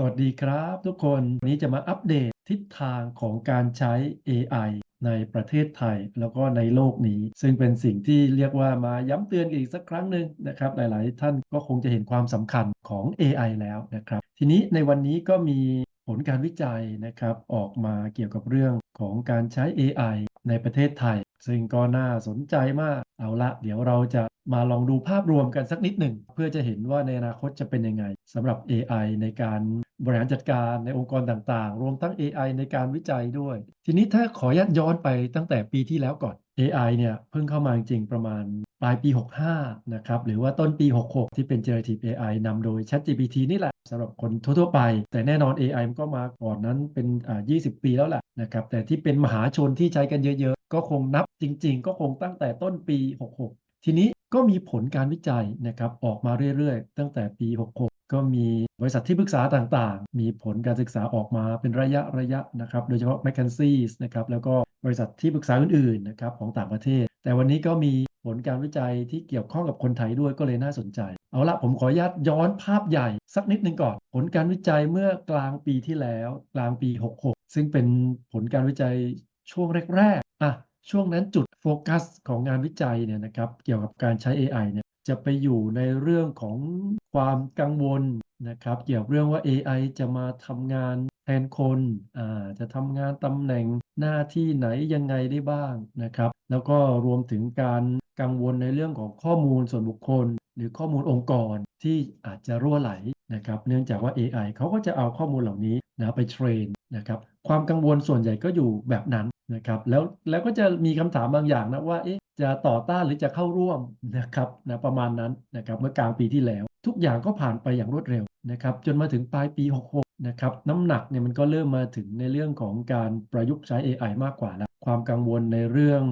สวัสดีครับทุกคนวันนี้จะมาอัปเดตทิศทางของการใช้ AI ในประเทศไทยแล้วก็ในโลกนี้ ซึ่งเป็นสิ่งที่เรียกว่ามาย้ำเตือนอีกสักครั้งหนึ่งนะครับ หลายๆ ท่านก็คงจะเห็นความสำคัญของ AI แล้วนะครับ ทีนี้ในวันนี้ก็มีผลการวิจัยนะครับ ออกมาเกี่ยวกับเรื่องของการใช้ AI ในประเทศไทย ซึ่งก็น่าสนใจมาก เอาละเดี๋ยวเราจะมาลองดูภาพรวมกันสักนิดหนึ่ง เพื่อจะเห็นว่าในอนาคตจะเป็นยังไงสำหรับ AI ในการบริหารจัดการในองค์กรต่างๆ รวมทั้ง AI ในการวิจัยด้วย ทีนี้ถ้าขอยัดย้อนไปตั้งแต่ปีที่แล้วก่อน AI เนี่ยเพิ่งเข้ามาจริงประมาณปลายปี 65 นะครับ หรือว่าต้นปี 66 ที่เป็น generative AI นำโดย ChatGPT นี่แหละสำหรับคนทั่วๆไป แต่แน่นอน AI มันก็มาก่อนนั้นเป็นอ่า20 ปีแล้วแหละนะครับ แต่ที่เป็นมหาชนที่ใช้กันเยอะๆ ก็คงนับจริง ๆ ก็คงตั้งแต่ต้นปี 66 ทีนี้ก็มีผลการวิจัยนะครับออกมาเรื่อยๆ ตั้งแต่ปี 66 ก็มีบริษัทที่ปรึกษาต่างๆ มีผลการศึกษาออกมาเป็นระยะระยะนะครับ โดยเฉพาะ m c k คนซี่นะครับแล้วก็บริษัทที่ปรึกษาอื่นๆนะครับของต่างประเทศ แต่วันนี้ก็มีผลการวิจัยที่เกี่ยวข้องกับคนไทยด้วยก็เลยน่าสนใจ เอาละผมขออนุญาตย้อนภาพใหญ่สักนิดหนึ่งก่อน ผลการวิจัยเมื่อกลางปีที่แล้ว กลางปี 66 ซึ่งเป็นผลการวิจัยช่วงแรกๆ อะช่วงนั้นจุดโฟกัสของงานวิจัยเนี่ยนะครับเกี่ยวกับการใช้ AI เนี่ยจะไปอยู่ในเรื่องของความกังวลนะครับเกี่ยวกับเรื่องว่า AI จะมาทำงานแทนคนอ่าจะทำงานตำแหน่งหน้าที่ไหนยังไงได้บ้างนะครับแล้วก็รวมถึงการกังวลในเรื่องของข้อมูลส่วนบุคคล หรือข้อมูลองค์กรที่อาจจะรั่วไหลนะครับเนื่องจากว่า AI เขาก็จะเอาข้อมูลเหล่านี้นะไปเทรนนะครับความกังวลส่วนใหญ่ก็อยู่แบบนั้น นะครับแล้วแล้วก็จะมีคำถามบางอย่างนะว่าเอ๊ะจะต่อต้านหรือจะเข้าร่วมนะครับนะประมาณนั้นนะครับเมื่อกลางปีที่แล้ว ทุกอย่างก็ผ่านไปอย่างรวดเร็วนะครับจนมาถึงปลายปี 66นะครับน้ำหนักเนี่ยมันก็เริ่มมาถึงในเรื่องของการประยุกต์ใช้ AI มากกว่าแล้ว ความกังวลในเรื่อง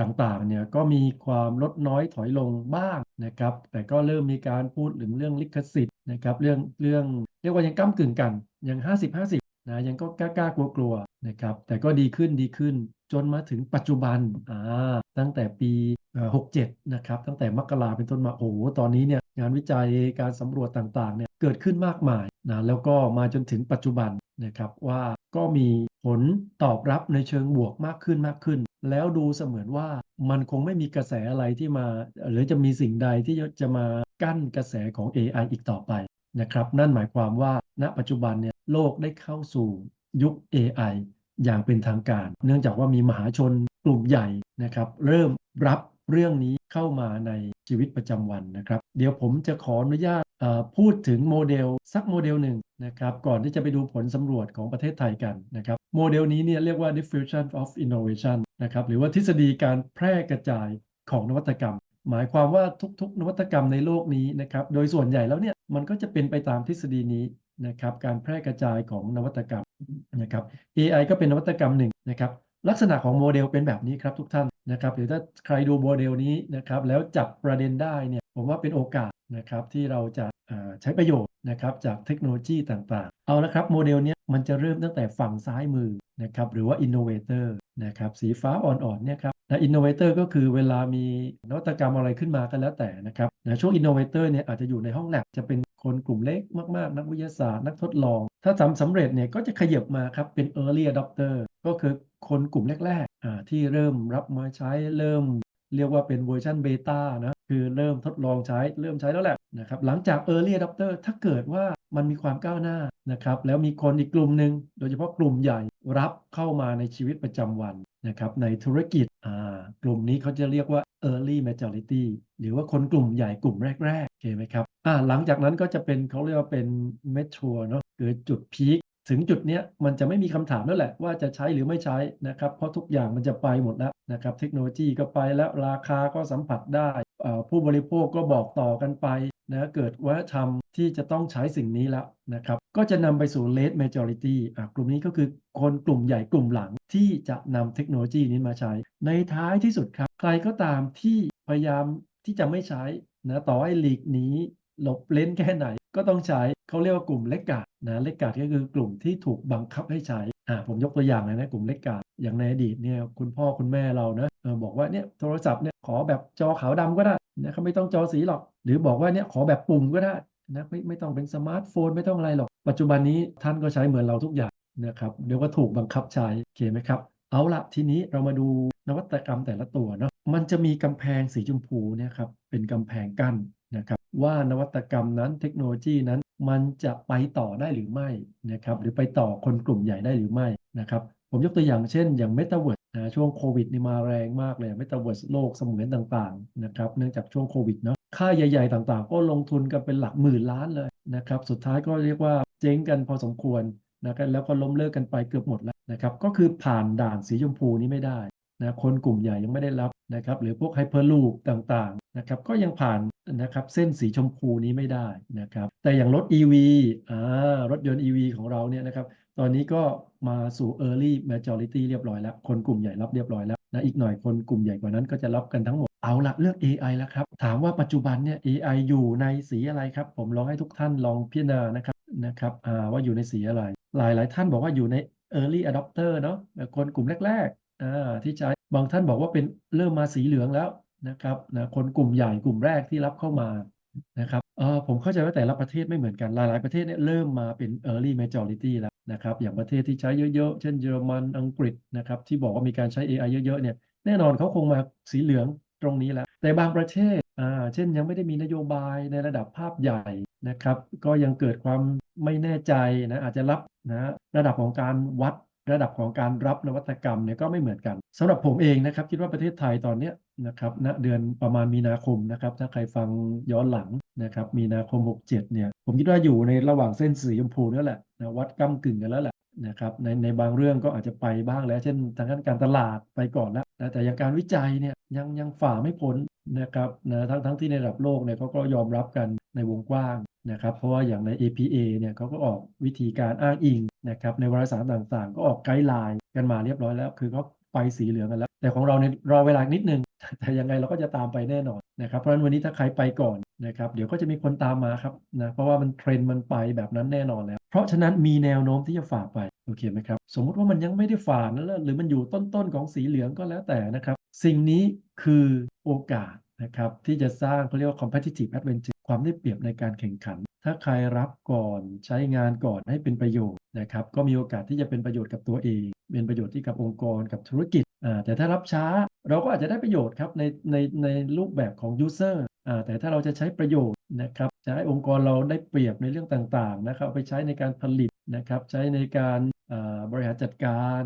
ต่างๆเนี่ยก็มีความลดน้อยถอยลงบ้างนะครับแต่ก็เริ่มมีการพูดถึงเรื่องลิขสิทธิ์นะครับเรื่องเรื่องเรียกว่ายังก้ากึ่งกันยัง 50-50 นะยังก็กล้าๆกลัวนะครับแต่ก็ดีขึ้นดีขึ้นจนมาถึงปัจจุบันอ่าตั้งแต่ปีเอ่อ67นะครับตั้งแต่มกราเป็นต้นมาโอ้โหตอนนี้เนี่ยงานวิจัยการสำรวจต่างๆเนี่ยเกิดขึ้นมากมายนะแล้วก็มาจนถึงปัจจุบันนะครับว่าก็มีผลตอบรับในเชิงบวกมากขึ้นมากขึ้น แล้วดูเสมือนว่ามันคงไม่มีกระแสอะไรที่มา หรือจะมีสิ่งใดที่จะมากั้นกระแสของ AI อีกต่อไป นะครับ นั่นหมายความว่าณปัจจุบันเนี่ยโลกได้เข้าสู่ยุค AI อย่างเป็นทางการ เนื่องจากว่ามีมหาชนกลุ่มใหญ่นะครับ เริ่มรับเรื่องนี้เข้ามาในชีวิตประจำวันนะครับ เดี๋ยวผมจะขออนุญาตพูดถึงโมเดลสักโมเดลหนึ่งนะครับ ก่อนที่จะไปดูผลสำรวจของประเทศไทยกันนะครับ โมเดลนี้เนี่ยเรียกว่า diffusion of innovation นะครับ หรือว่าทฤษฎีการแพร่กระจายของนวัตกรรม หมายความว่าทุกๆ นวัตกรรมในโลกนี้นะครับ โดยส่วนใหญ่แล้วเนี่ยมันก็จะเป็นไปตามทฤษฎีนี้นะครับ การแพร่กระจายของนวัตกรรมนะครับ AI ก็เป็นนวัตกรรมหนึ่งนะครับ ลักษณะของโมเดลเป็นแบบนี้ครับทุกท่านนะครับหรือถ้าใครดูโมเดลนี้นะครับ แล้วจับประเด็นได้เนี่ยผมว่าเป็นโอกาสนะครับที่เราจะใช้ประโยชน์นะครับจากเทคโนโลยีต่างๆ เอาละครับโมเดลนี้มันจะเริ่มตั้งแต่ฝั่งซ้ายมือนะครับหรือว่า innovator นะครับสีฟ้าอ่อนๆเนี่ยครับ นะ innovator ก็คือเวลามีนวัตกรรมอะไรขึ้นมาก็แล้วแต่นะครับนะช่วง innovator เนี่ยอาจจะอยู่ในห้องแลบจะเป็นคนกลุ่มเล็กมากๆ นักวิทยาศาสตร์ นักทดลอง ถ้าทำสำเร็จเนี่ยก็จะขยับมาครับเป็น early adopter ก็คือคนกลุ่มแรกๆที่เริ่มรับมาใช้เริ่มเรียกว่าเป็นเวอร์ชันเบต้านะคือเริ่มทดลองใช้เริ่มใช้แล้วแหละนะครับหลังจาก Early Adopter ถ้าเกิดว่ามันมีความก้าวหน้านะครับแล้วมีคนอีกกลุ่มหนึ่งโดยเฉพาะกลุ่มใหญ่รับเข้ามาในชีวิตประจำวันนะครับในธุรกิจ กลุ่มนี้เขาจะเรียกว่า Early Majority หรือว่าคนกลุ่มใหญ่กลุ่มแรกๆโอเคไหมครับหลังจากนั้นก็จะเป็นเขาเรียกว่าเป็น Mature เนาะคือจุดพีคถึงจุดเนี้ยมันจะไม่มีคำถามแล้วแหละ ว่าจะใช้หรือไม่ใช้นะครับ เพราะทุกอย่างมันจะไปหมดแล้วนะครับ เทคโนโลยีก็ไปแล้วราคาก็สัมผัสได้ ผู้บริโภคก็บอกต่อกันไป นะเกิดวัฒนธรรมที่จะต้องใช้สิ่งนี้แล้วนะครับก็จะนำไปสู่ late majority อ่ากลุ่มนี้ก็คือคนกลุ่มใหญ่กลุ่มหลังที่จะนำเทคโนโลยีนี้มาใช้ ในท้ายที่สุดครับ ใครก็ตามที่พยายามที่จะไม่ใช้นะต่อให้หลีกหนีหลบเล้นแค่ไหน ก็ต้องใช้เขาเรียกว่ากลุ่มเล็กกาดนะเล็กกาดก็คือกลุ่มที่ถูกบังคับให้ใช้อ่าผมยกตัวอย่างเลยนะกลุ่มเล็กกาดอย่างในอดีตเนี่ยคุณพ่อคุณแม่เรานะเออบอกว่าเนี่ยโทรศัพท์เนี่ยขอแบบจอขาวดำก็ได้ นะครับไม่ต้องจอสีหรอก หรือบอกว่าเนี่ยขอแบบปุ่มก็ได้นะไม่ไม่ต้องเป็นสมาร์ทโฟนไม่ต้องอะไรหรอก ปัจจุบันนี้ท่านก็ใช้เหมือนเราทุกอย่างนะครับเดี๋ยวก็ถูกบังคับใช้โอเคไหมครับ เอาละทีนี้เรามาดูนวัตกรรมแต่ละตัวเนาะมันจะมีกำแพงสีชมพูเนี่ยครับเป็นกำแพงกั้นนะครับว่านวัตกรรมนั้นเทคโนโลยีนั้นมันจะไปต่อได้หรือไม่นะครับหรือไปต่อคนกลุ่มใหญ่ได้หรือไม่นะครับ ผมยกตัวอย่างเช่น อย่าง m e t a เวิร์นะช่วงโควิดนี่มาแรงมากเลย m e t a เวิร์โลกเสมือนต่างๆนะครับเนื่องจากช่วงโควิดเนาะค่าใหญ่ ๆ ต่างๆ ก็ลงทุนกันเป็นหลักหมื่นล้านเลยนะครับสุดท้ายก็เรียกว่าเจ๊งกันพอสมควรนะครับแล้วก็ล้มเลิกกันไปเกือบหมดแล้วนะครับก็คือผ่านด่านสีชมพูนี้ไม่ได้นะคนกลุ่มใหญ่ยังไม่ได้รับนะครับหรือพวกไฮเปอร์ลูปต่างๆนะครับก็ยังผ่านนะครับเส้นสีชมพูนี้ไม่ได้นะครับแต่อย่างรถ EV อ่ารถยนต์ EV ของเราเนี่ยนะครับ ตอนนี้ก็มาสู่ Early Majority เรียบร้อยแล้ว คนกลุ่มใหญ่รับเรียบร้อยแล้วนะอีกหน่อยคนกลุ่มใหญ่กว่านั้นก็จะรับกันทั้งหมด เอาละเลือก AI แล้วครับ ถามว่าปัจจุบันเนี่ย AI อยู่ในสีอะไรครับ ผมลองให้ทุกท่านลองพิจารณานะครับนะครับว่าอยู่ในสีอะไร หลายหลายท่านบอกว่าอยู่ใน Early Adopter เนาะคนกลุ่มแรกๆที่ใช้บางท่านบอกว่าเป็นเริ่มมาสีเหลืองแล้วนะครับนะคนกลุ่มใหญ่กลุ่มแรกที่รับเข้ามา นะครับเออผมเข้าใจว่าแต่ละประเทศไม่เหมือนกัน หลาย ๆ ประเทศเนี่ยเริ่มมาเป็น early majority แล้วนะครับ อย่างประเทศที่ใช้เยอะ ๆ เช่นเยอรมัน อังกฤษนะครับ ที่บอกว่ามีการใช้ AI เยอะ ๆ เนี่ย แน่นอนเขาคงมาสีเหลืองตรงนี้แล้ว แต่บางประเทศอ่าเช่นยังไม่ได้มีนโยบายในระดับภาพใหญ่นะครับ ก็ยังเกิดความไม่แน่ใจนะ อาจจะรับนะระดับของการวัด ระดับของการรับนวัตกรรมเนี่ยก็ไม่เหมือนกันสำหรับผมเองนะครับคิดว่าประเทศไทยตอนเนี้ยนะครับณเดือนประมาณมีนาคมนะครับถ้าใครฟังย้อนหลังนะครับมีนาคม 67เนี่ยผมคิดว่าอยู่ในระหว่างเส้นสีชมพูนั่นแหละนะวัดก้ากึ่งกันแล้วแหละนะครับในในบางเรื่องก็อาจจะไปบ้างแล้ว เช่น ทางด้านการตลาดไปก่อนแล้วนะแต่อย่างการวิจัยเนี่ยยังยังฝ่าไม่พ้นนะครับนะทั้งทั้งที่ในระดับโลกเนี่ยเขาก็ยอมรับกันในวงกว้างนะครับเพราะว่าอย่างใน APA เนี่ยเขาก็ออกวิธีการอ้างอิง นะครับในวารสารต่างๆ ก็ออกไกด์ไลน์กันมาเรียบร้อยแล้ว คือเขาไปสีเหลืองกันแล้ว แต่ของเราเนี่ยรอเวลานิดนึง แต่ยังไงเราก็จะตามไปแน่นอนนะครับเพราะฉะนั้นวันนี้ถ้าใครไปก่อนนะครับเดี๋ยวก็จะมีคนตามมาครับนะเพราะว่ามันเทรนด์มันไปแบบนั้นแน่นอนแล้ว เพราะฉะนั้นมีแนวโน้มที่จะฝ่าไปโอเคไหมครับสมมุติว่ามันยังไม่ได้ฝ่านั่นแหละหรือมันอยู่ต้นๆของสีเหลืองก็แล้วแต่นะครับสิ่งนี้คือโอกาสนะครับที่จะสร้างเขาเรียกว่า competitive advantage ความได้เปรียบในการแข่งขัน ถ้าใครรับก่อนใช้งานก่อนให้เป็นประโยชน์นะครับ ก็มีโอกาสที่จะเป็นประโยชน์กับตัวเอง เป็นประโยชน์ที่กับองค์กรกับธุรกิจแต่ถ้ารับช้าเราก็อาจจะได้ประโยชน์ครับในในในรูปแบบของ user อ่าแต่ถ้าเราจะใช้ประโยชน์นะครับจะให้องค์กรเราได้เปรียบในเรื่องต่างๆนะครับไปใช้ในการผลิตนะครับ ใช้ในการบริหารจัดการ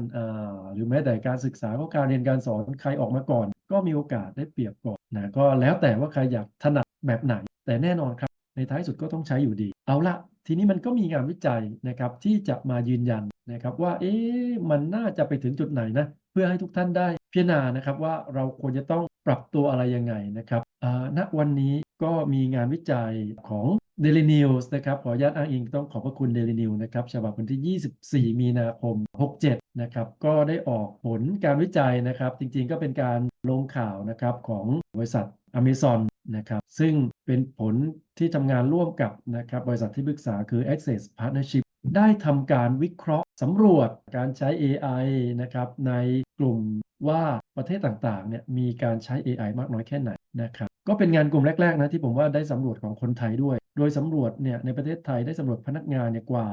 หรือแม้แต่การศึกษาก็การเรียนการสอนใครออกมาก่อน ก็มีโอกาสได้เปรียบก่อนนะก็แล้วแต่ว่าใครอยากถนัดแบบไหน แต่แน่นอนครับ ในท้ายสุดก็ต้องใช้อยู่ดี เอาละทีนี้มันก็มีงานวิจัยนะครับที่จะมายืนยันนะครับว่าเอ๊ะมันน่าจะไปถึงจุดไหนนะเพื่อให้ทุกท่านได้พิจารณานะครับว่าเราควรจะต้องปรับตัวอะไรยังไงนะครับณวันนี้ก็มีงานวิจัยของ Daily News นะครับขออนุญาตอ้างอิงต้องขอบพระคุณ Daily News นะครับฉบับวันที่ 24 มีนาคม 67 นะครับก็ได้ออกผลการวิจัยนะครับ จริงๆก็เป็นการลงข่าวนะครับของบริษัท Amazon นะครับซึ่งเป็นผลที่ทำงานร่วมกับนะครับบริษัทที่ปรึกษาคือ Access Partnership ได้ทำการวิเคราะห์สำรวจการใช้ AI นะครับในกลุ่มว่าประเทศต่างๆเนี่ยมีการใช้ AI มากน้อยแค่ไหนนะครับก็เป็นงานกลุ่มแรกๆนะที่ผมว่าได้สำรวจของคนไทยด้วย โดยสำรวจเนี่ยในประเทศไทยได้สำรวจพนักงานเนี่ยกว่า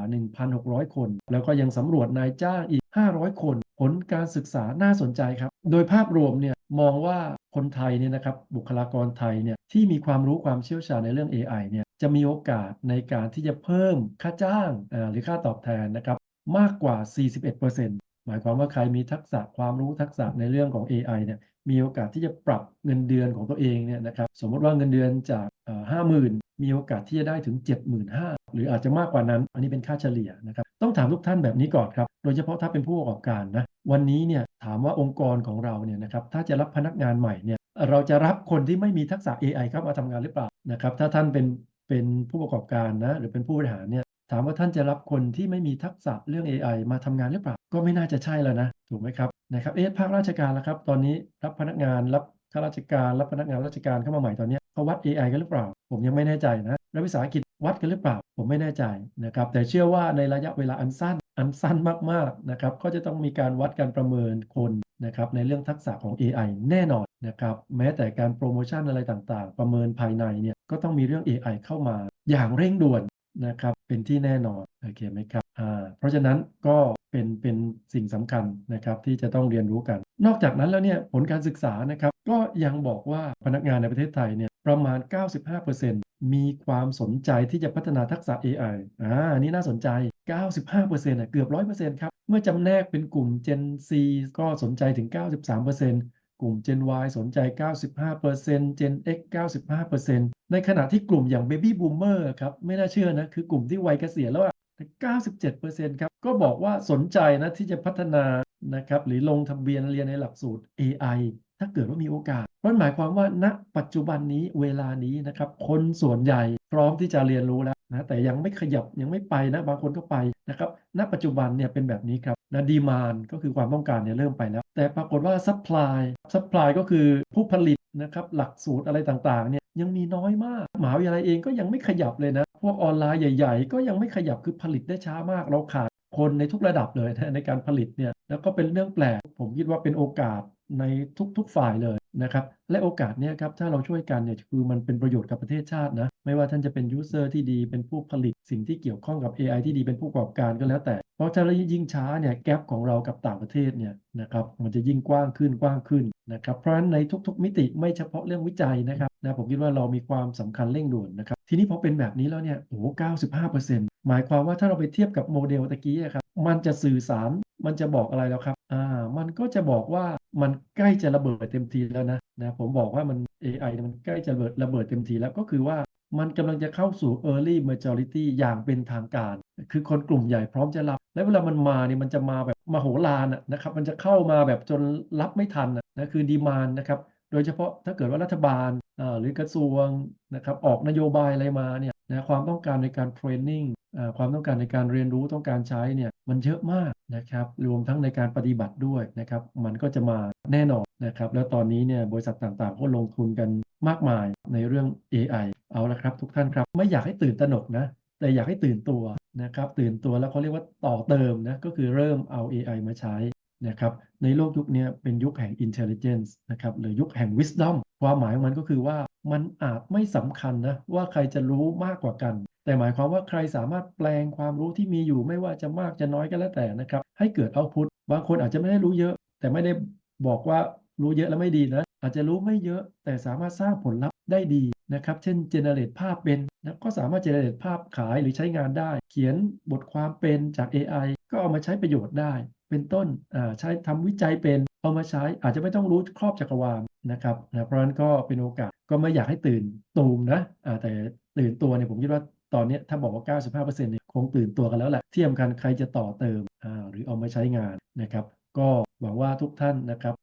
1,600 คน แล้วก็ยังสำรวจนายจ้างอีก 500 คน ผลการศึกษาน่าสนใจครับ โดยภาพรวมเนี่ยมองว่าคนไทยเนี่ยนะครับบุคลากรไทยเนี่ยที่มีความรู้ความเชี่ยวชาญในเรื่อง AI เนี่ยจะมีโอกาสในการที่จะเพิ่มค่าจ้างหรือค่าตอบแทนนะครับมากกว่า 41%หมายความว่าใครมีทักษะความรู้ทักษะในเรื่องของ AI เนี่ยมีโอกาสที่จะปรับเงินเดือนของตัวเองเนี่ยนะครับสมมติว่าเงินเดือนจากห้าหมื่นมีโอกาสที่จะได้ถึง 75,000 หรืออาจจะมากกว่านั้น อันนี้เป็นค่าเฉลี่ยนะครับ ต้องถามทุกท่านแบบนี้ก่อนครับ โดยเฉพาะถ้าเป็นผู้ประกอบการนะ วันนี้เนี่ยถามว่าองค์กรของเราเนี่ยนะครับ ถ้าจะรับพนักงานใหม่เนี่ย เราจะรับคนที่ไม่มีทักษะ AI เข้ามาทำงานหรือเปล่านะครับ ถ้าท่านเป็นเป็นผู้ประกอบการนะ หรือเป็นผู้บริหารเนี่ย ถามว่าท่านจะรับคนที่ไม่มีทักษะเรื่อง AI มาทำงานหรือเปล่า ก็ไม่น่าจะใช่แล้วนะ ถูกไหมครับ นะครับ เอ๊ะภาคราชการแล้วครับ ตอนนี้รับพนักงานรับข้าราชการรับพนักงานราชการเข้ามาใหม่ตอนนี้เขาวัด AI กันหรือเปล่า ผมยังไม่แน่ใจนะ แล้ววิสาหกิจ วัดกันหรือเปล่า ผมไม่แน่ใจนะครับ แต่เชื่อว่าในระยะเวลาอันสั้นอันสั้นมากๆนะครับ ก็จะต้องมีการวัดการประเมินคนนะครับในเรื่องทักษะของ AI แน่นอนนะครับ แม้แต่การโปรโมชั่นอะไรต่างๆ ประเมินภายในเนี่ยก็ต้องมีเรื่อง AI เข้ามาอย่างเร่งด่วนนะครับ เป็นที่แน่นอนโอเคไหมครับอ่าเพราะฉะนั้นก็เป็นเป็นสิ่งสำคัญนะครับที่จะต้องเรียนรู้กัน นอกจากนั้นแล้วเนี่ยผลการศึกษานะครับก็ยังบอกว่าพนักงานในประเทศไทยเนี่ยประมาณ 95% มีความสนใจที่จะพัฒนาทักษะ AI อ่าอันนี้น่าสนใจ 95%อะเกือบ 100%ครับ เมื่อจำแนกเป็นกลุ่ม Gen C ก็สนใจถึง 93%กลุ่ม Gen Y สนใจ 95% Gen X 95%ในขณะที่กลุ่มอย่าง Baby Boomer ครับ ไม่น่าเชื่อนะ คือกลุ่มที่วัยเกษียณแล้วอะ97%ครับ ก็บอกว่าสนใจนะที่จะพัฒนานะครับ หรือลงทะเบียนเรียนในหลักสูตร AI ถ้าเกิดว่ามีโอกาส เพราะหมายความว่าณปัจจุบันนี้เวลานี้นะครับคนส่วนใหญ่พร้อมที่จะเรียนรู้แล้วนะแต่ยังไม่ขยับยังไม่ไปนะบางคนก็ไปนะครับณปัจจุบันเนี่ยเป็นแบบนี้ครับนะดีมานก็คือความต้องการเนี่ยเริ่มไปแล้ว แต่ปรากฏว่าซัพพลายซัพพลายก็คือผู้ผลิตนะครับหลักสูตรอะไรต่างๆเนี่ยยังมีน้อยมากมหาวิทยาลัยเองก็ยังไม่ขยับเลยนะ พวกออนไลน์ใหญ่ ๆ ก็ยังไม่ขยับคือผลิตได้ช้ามากเราขาด คนในทุกระดับเลยในการผลิตเนี่ยแล้วก็เป็นเรื่องแปลก ผมคิดว่าเป็นโอกาสในทุกๆฝ่ายเลยนะครับและโอกาสเนี้ยครับถ้าเราช่วยกันเนี่ยคือมันเป็นประโยชน์กับประเทศชาตินะไม่ว่าท่านจะเป็นยูเซอร์ที่ดีเป็นผู้ผลิตสิ่งที่เกี่ยวข้องกับ AI ที่ดีเป็นผู้ประกอบการก็แล้วแต่ เพราะถ้าเรายิ่งช้าเนี่ยแกลบของเรากับต่างประเทศเนี่ยนะครับมันจะยิ่งกว้างขึ้นกว้างขึ้นนะครับเพราะฉะนั้นในทุก ๆ มิติไม่เฉพาะเรื่องวิจัยนะครับนะผมคิดว่าเรามีความสำคัญเร่งด่วนนะครับทีนี้พอเป็นแบบนี้แล้วเนี่ยโอ้โห95%ห หมายความว่าถ้าเราไปเทียบกับโมเดลตะกี้ครับ มันจะสื่อสาร มันจะบอกอะไรแล้วครับ อ่า มันก็จะบอกว่ามันใกล้จะระเบิดเต็มทีแล้วนะ นะ ผมบอกว่ามัน AI มันใกล้จะระเบิดระเบิดเต็มทีแล้วก็คือว่ามันกำลังจะเข้าสู่ early majority อย่างเป็นทางการ คือคนกลุ่มใหญ่พร้อมจะรับ และเวลามันมาเนี่ยมันจะมาแบบมโหฬารนะครับ มันจะเข้ามาแบบจนรับไม่ทันนะคือดีมานนะครับ โดยเฉพาะถ้าเกิดว่ารัฐบาลหรือกระทรวงนะครับออกนโยบายอะไรมาเนี่ยนะความต้องการในการเทรนนิ่ง ความต้องการในการเรียนรู้ต้องการใช้เนี่ยมันเยอะมากนะครับ รวมทั้งในการปฏิบัติด้วยนะครับ มันก็จะมาแน่นอนนะครับ แล้วตอนนี้เนี่ยบริษัทต่างๆ ก็ลงทุนกันมากมายในเรื่อง AI เอาละครับ ทุกท่านครับ ไม่อยากให้ตื่นตระหนกนะ แต่อยากให้ตื่นตัวนะครับ ตื่นตัวแล้วเขาเรียกว่าต่อเติมนะก็คือเริ่มเอา AI มาใช้นะครับในโลกยุคนี้เป็นยุคแห่ง intelligence นะครับหรือยุคแห่ง wisdom ความหมายของมันก็คือว่ามันอาจไม่สำคัญนะว่าใครจะรู้มากกว่ากัน แต่หมายความว่าใครสามารถแปลงความรู้ที่มีอยู่ไม่ว่าจะมากจะน้อยก็แล้วแต่นะครับ ให้เกิดเอาพุทบางคนอาจจะไม่ได้รู้เยอะ แต่ไม่ได้บอกว่ารู้เยอะแล้วไม่ดีนะ อาจจะรู้ไม่เยอะ แต่สามารถสร้างผลลัพธ์ได้ดีนะครับ เช่นเจเนเรตภาพเป็นนะก็สามารถเจเนเรตภาพขายหรือใช้งานได้ เขียนบทความเป็นจาก AI ก็เอามาใช้ประโยชน์ได้ เป็นต้นใช้ทำวิจัยเป็น เอามาใช้อาจจะไม่ต้องรู้ครอบจักรวาลนะครับนะเพราะฉะนั้นก็เป็นโอกาสก็ไม่อยากให้ตื่นตูมนะแต่ตื่นตัวเนี่ยผมคิดว่า ตอนนี้ถ้าบอกว่า 95%เนี่ยคงตื่นตัวกันแล้วแหละที่สำคัญใครจะต่อเติมหรือเอามาใช้งานนะครับ ก็หวังว่าทุกท่านนะครับ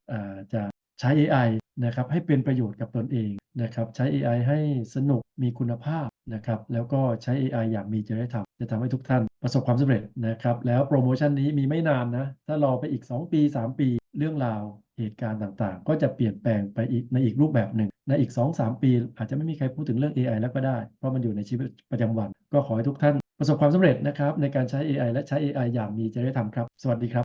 จะใช้ AI นะครับให้เป็นประโยชน์กับตนเองนะครับใช้ AI ให้สนุกมีคุณภาพนะครับแล้วก็ใช้ AI อย่างมีจริยธรรมจะทำให้ทุกท่านประสบความสำเร็จนะครับแล้วโปรโมชั่นนี้มีไม่นานนะถ้ารอไปอีก 2 ปี 3 ปีเรื่องราว เหตุการณ์ต่างๆ ก็จะเปลี่ยนแปลงไปอีกในอีกรูปแบบหนึ่ง ในอีก 2-3 ปี อาจจะไม่มีใครพูดถึงเรื่อง AI แล้วก็ได้ เพราะมันอยู่ในชีวิตประจำวัน ก็ขอให้ทุกท่านประสบความสำเร็จนะครับในการใช้ AI และใช้ AI อย่างมีจริยธรรมครับ สวัสดีครับ